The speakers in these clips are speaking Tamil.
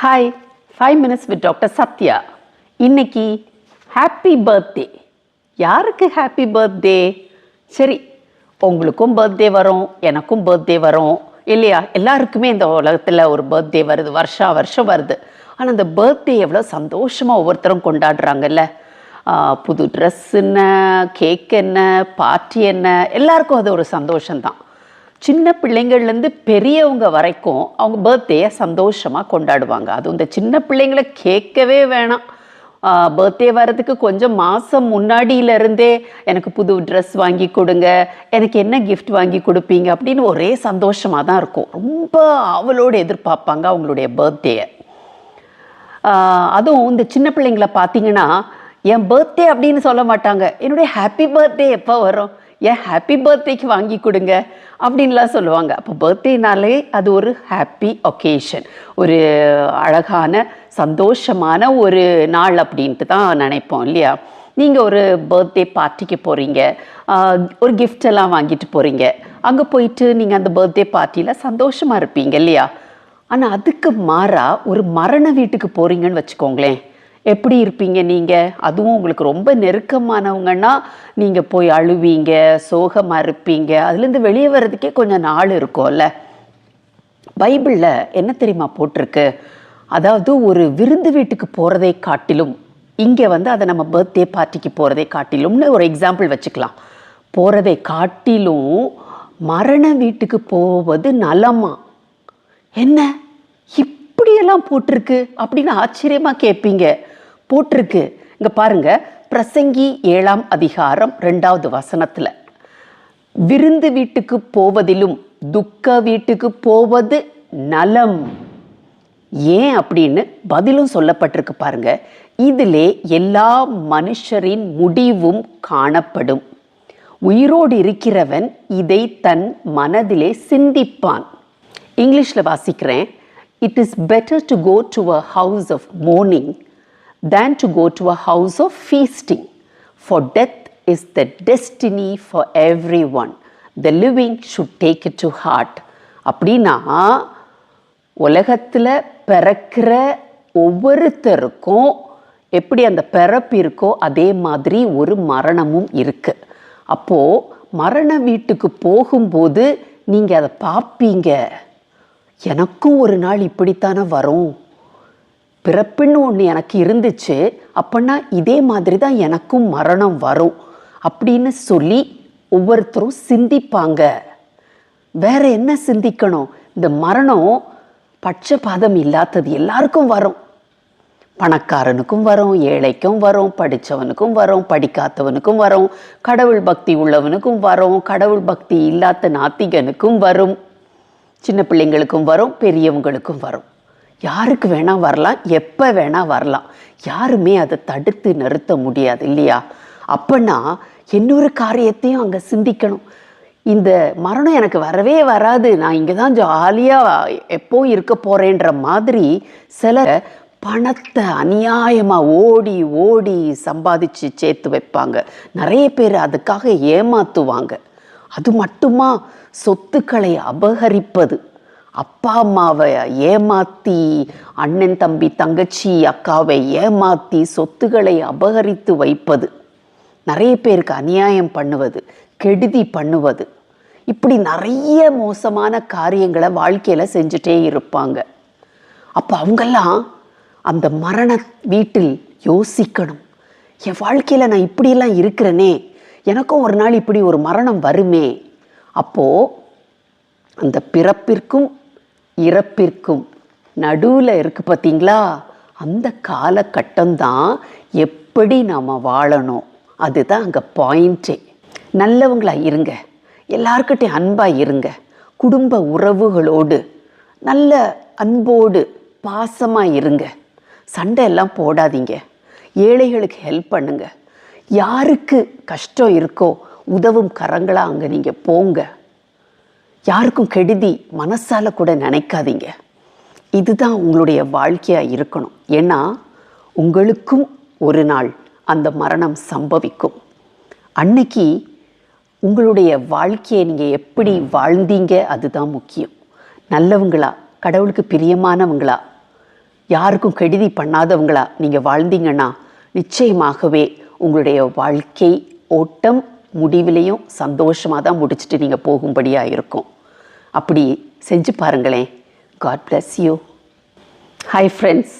Hi five minutes with doctor Sathya இன்னைக்கு ஹாப்பி பர்த்டே யாருக்கு ஹாப்பி பர்த்டே சரி உங்களுக்கும் பர்த்டே வரும் எனக்கும் பர்த்டே வரும் இல்லையா? எல்லாருக்குமே இந்த உலகத்தில் ஒரு பர்த்டே வருது வருஷா வருஷம் வருது. ஆனால் அந்த பர்த்டே எவ்வளோ சந்தோஷமாக ஒவ்வொருத்தரும் கொண்டாடுறாங்கல்ல? புது ட்ரெஸ் என்ன கேக் என்ன பார்ட்டி என்ன எல்லாருக்கும் அது ஒரு சந்தோஷம்தான். சின்ன பிள்ளைங்கள்லேருந்து பெரியவங்க வரைக்கும் அவங்க பர்த்டேயை சந்தோஷமாக கொண்டாடுவாங்க. அதுவும் இந்த சின்ன பிள்ளைங்களை கேட்கவே வேணாம். பர்த்டே வர்றதுக்கு கொஞ்சம் மாதம் முன்னாடியிலருந்தே எனக்கு புது ட்ரெஸ் வாங்கி கொடுங்க எனக்கு என்ன கிஃப்ட் வாங்கி கொடுப்பீங்க அப்படின்னு ஒரே சந்தோஷமாக தான் இருக்கும். ரொம்ப ஆவலோடு எதிர்பார்ப்பாங்க அவங்களுடைய பர்த்டேயை அதுவும் இந்த சின்ன பிள்ளைங்களை பார்த்தீங்கன்னா என் பர்த்டே அப்படின்னு சொல்ல மாட்டாங்க. என்னுடைய ஹாப்பி பர்த்டே எப்போ வரும்? ஏன் ஹாப்பி பர்த்டேக்கு வாங்கி கொடுங்க அப்படின்லாம் சொல்லுவாங்க. அப்போ பர்த்டேனாலே அது ஒரு ஹாப்பி ஒகேஷன் ஒரு அழகான சந்தோஷமான ஒரு நாள் அப்படின்ட்டு தான் நினைப்போம் இல்லையா? நீங்கள் ஒரு பர்த்டே பார்ட்டிக்கு போகிறீங்க ஒரு கிஃப்டெல்லாம் வாங்கிட்டு போகிறீங்க அங்கே போயிட்டு நீங்கள் அந்த பர்த்டே பார்ட்டியில் சந்தோஷமாக இருப்பீங்க இல்லையா? ஆனால் அதுக்கு மாறாக ஒரு மரண வீட்டுக்கு போகிறீங்கன்னு வச்சுக்கோங்களேன். எப்படி இருப்பீங்க நீங்கள் அதுவும் உங்களுக்கு ரொம்ப நெருக்கமானவங்கன்னா நீங்கள் போய் அழுவீங்க சோகமாக இருப்பீங்க. அதுலேருந்து வெளியே வர்றதுக்கே கொஞ்சம் நாள் இருக்கும்ல. பைபிளில் என்ன தெரியுமா போட்டிருக்கு? அதாவது ஒரு விருந்து வீட்டுக்கு போகிறதை காட்டிலும் இங்கே வந்து அதை நம்ம பர்த்டே பார்ட்டிக்கு போகிறதை காட்டிலும்னு ஒரு எக்ஸாம்பிள் வச்சுக்கலாம். போகிறதை காட்டிலும் மரண வீட்டுக்கு போவது நலமா? என்ன? இப்படியெல்லாம் போட்டிருக்கு அப்படின்னு ஆச்சரியமாக கேட்பீங்க. போட்டிருக்கு. இங்க பாருங்க பிரசங்கி ஏழாம் அதிகாரம் ரெண்டாவது வசனத்துல. விருந்து வீட்டுக்கு போவதிலும் துக்க வீட்டுக்கு போவது நலம். ஏன் அப்படின்னு பதிலும் சொல்லப்பட்டிருக்கு பாருங்க. இதிலே எல்லா மனுஷரின் முடிவும் காணப்படும். உயிரோடு இருக்கிறவன் இதை தன் மனதிலே சிந்திப்பான். இங்கிலீஷில் வாசிக்கிறேன் it is better to go to a house of mourning than to go to a house of feasting. For death is the destiny for everyone. The living should take it to heart. அப்படின்னா உலகத்தில் பிறக்கிற ஒவ்வொருத்தருக்கும் எப்படி அந்த பிறப்பு இருக்கோ அதே மாதிரி ஒரு மரணமும் இருக்குது அப்போது மரண வீட்டுக்கு போகும்போது நீங்கள் அதை பார்ப்பீங்க. எனக்கும் ஒரு நாள் இப்படித்தானே வரும். பிறப்புன்னு ஒன்று எனக்கு இருந்துச்சு. அப்படின்னா இதே மாதிரி தான் எனக்கும் மரணம் வரும். அப்படின்னு சொல்லி ஒவ்வொருத்தரும் சிந்திப்பாங்க. வேற என்ன சிந்திக்கணும்? இந்த மரணம் பட்சபாதம் இல்லாதது எல்லாருக்கும் வரும். பணக்காரனுக்கும் வரும் ஏழைக்கும் வரும் படித்தவனுக்கும் வரும் படிக்காதவனுக்கும் வரும் கடவுள் பக்தி உள்ளவனுக்கும் வரும் கடவுள் பக்தி இல்லாத நாத்திகனுக்கும் வரும். சின்ன பிள்ளைங்களுக்கும் வரும் பெரியவங்களுக்கும் வரும். யாருக்கு வேணால் வரலாம் எப்போ வேணால் வரலாம். யாருமே அதை தடுத்து நிறுத்த முடியாது இல்லையா? அப்போனா இன்னொரு காரியத்தையும் அங்கே சிந்திக்கணும். இந்த மரணம் எனக்கு வரவே வராது. நான் இங்கே தான் ஜாலியாக எப்போ இருக்க போகிறேன்ற மாதிரி சிலர் பணத்தை அநியாயமாக ஓடி ஓடி சம்பாதிச்சு சேர்த்து வைப்பாங்க. நிறைய பேர் அதுக்காக ஏமாத்துவாங்க. அது மட்டுமா? சொத்துக்களை அபகரிப்பது. அப்பா அம்மாவை ஏமாத்தி அண்ணன் தம்பி தங்கச்சி அக்காவை ஏமாத்தி சொத்துக்களை அபகரித்து வைப்பது. நிறைய பேருக்கு அநியாயம் பண்ணுவது கெடுதி பண்ணுவது. இப்படி நிறைய மோசமான காரியங்களை வாழ்க்கையில் செஞ்சுட்டே இருப்பாங்க. அப்போ அவங்கெல்லாம் அந்த மரண வீட்டில் யோசிக்கணும். என் வாழ்க்கையில் நான் இப்படியெல்லாம் இருக்கிறேனே எனக்கும் ஒரு நாள் இப்படி ஒரு மரணம் வருமே. அப்போது அந்த பிறப்பிற்கும் இறப்பிற்கும் நடுவில் இருக்கு பார்த்தீங்களா அந்த காலகட்டம்தான் எப்படி நாம் வாழணும். அதுதான் அங்கே பாயிண்ட்டே நல்லவங்களாக இருங்க. எல்லார்கிட்டையும் அன்பாக இருங்க. குடும்ப உறவுகளோடு நல்ல அன்போடு பாசமாக இருங்க. சண்டை எல்லாம் போடாதீங்க. ஏழைகளுக்கு ஹெல்ப் பண்ணுங்க. யாருக்கு கஷ்டம் இருக்கோ உதவும் கரங்களாக அங்கே நீங்கள் போங்க. யாருக்கும் கெடுதி மனசால கூட நினைக்காதீங்க. இதுதான் உங்களுடைய வாழ்க்கையாக இருக்கணும். ஏன்னா உங்களுக்கும் ஒரு நாள் அந்த மரணம் சம்பவிக்கும். அன்னைக்கு உங்களுடைய வாழ்க்கையை நீங்கள் எப்படி வாழ்ந்தீங்க அதுதான் முக்கியம். நல்லவங்களா கடவுளுக்கு பிரியமானவங்களா யாருக்கும் கெடுதி பண்ணாதவங்களா நீங்கள் வாழ்ந்தீங்கன்னா நிச்சயமாகவே உங்களுடைய வாழ்க்கை ஓட்டம் முடிவிலையும் சந்தோஷமாக தான் முடிச்சுட்டு நீங்கள் போகும்படியாக இருக்கும். அப்படி செஞ்சு பாருங்களேன். God bless you hi friends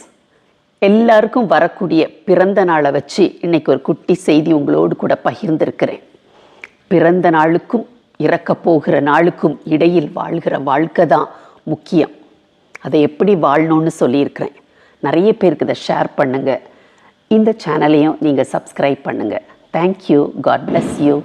எல்லாருக்கும் வரக்கூடிய பிறந்த நாளை வச்சு இன்றைக்கி ஒரு குட்டி செய்தி உங்களோடு கூட பகிர்ந்திருக்கிறேன். பிறந்த நாளுக்கும் இறக்கப் போகிற நாளுக்கும் இடையில் வாழ்கிற வாழ்க்கை தான் முக்கியம். அதை எப்படி வாழணும்னு சொல்லியிருக்கிறேன். நிறைய பேருக்கு இதை ஷேர் பண்ணுங்கள் இந்த சேனலையும் நீங்கள் சப்ஸ்கிரைப் பண்ணுங்கள் தேங்க்யூ காட் பிளஸ் யூ